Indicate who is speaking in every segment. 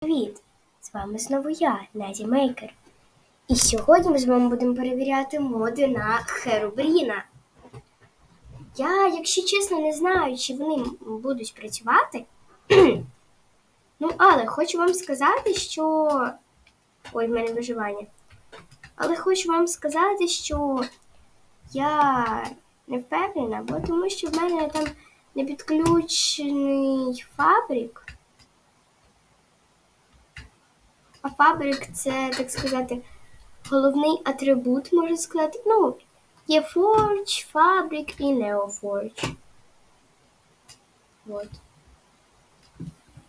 Speaker 1: Привіт! З вами знову я, Наді Мейкер. І сьогодні ми з вами будемо перевіряти моди на Херобріна. Я, якщо чесно, не знаю, чи вони будуть працювати. ну, але хочу вам сказати, що. Ой, в мене виживання. Але хочу вам сказати, що я не впевнена, бо тому що в мене там не підключений фабрик. А фабрик це, так сказати, головний атрибут, можна сказати. Ну, є Forge, фабрик і NeoForge. От.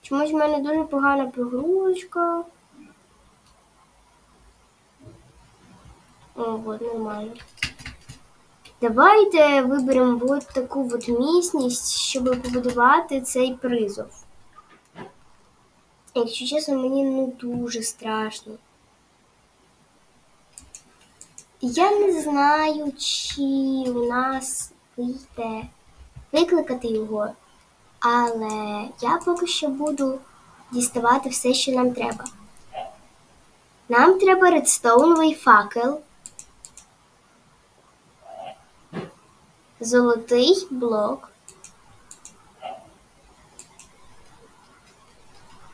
Speaker 1: Чомусь в мене дуже погана прогрузка. О, от, нормально. Давайте виберемо от таку от міцність, щоб побудувати цей призов. Якщо чесно, мені ну дуже страшно. Я не знаю, чи у нас вийде викликати його, але я поки що буду діставати все, що нам треба. Нам треба редстоуновий факел, золотий блок.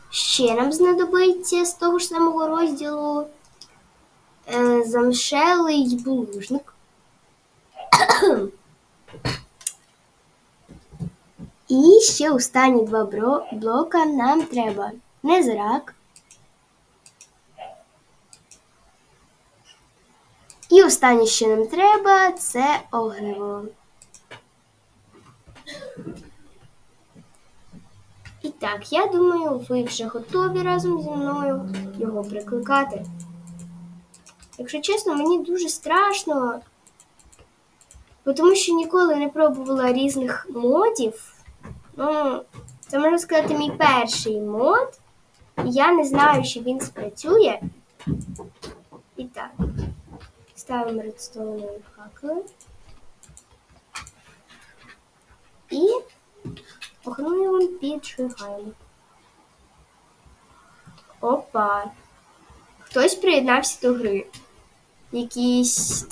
Speaker 1: Ще нам знадобиться з того ж самого розділу е, замшелий булужник. І ще останні два блока нам треба незрак. І останнє, що нам треба, це огниво. І так, я думаю, ви вже готові разом зі мною його прикликати. Якщо чесно, мені дуже страшно, бо тому що ніколи не пробувала різних модів. Ну, це можна сказати мій перший мод. І я не знаю, чи він спрацює. І так, ставимо редстоунові факели. І Піджигаємо. Опа. Хтось приєднався до гри. Якийсь.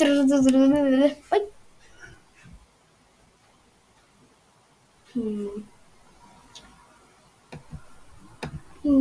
Speaker 1: Ой.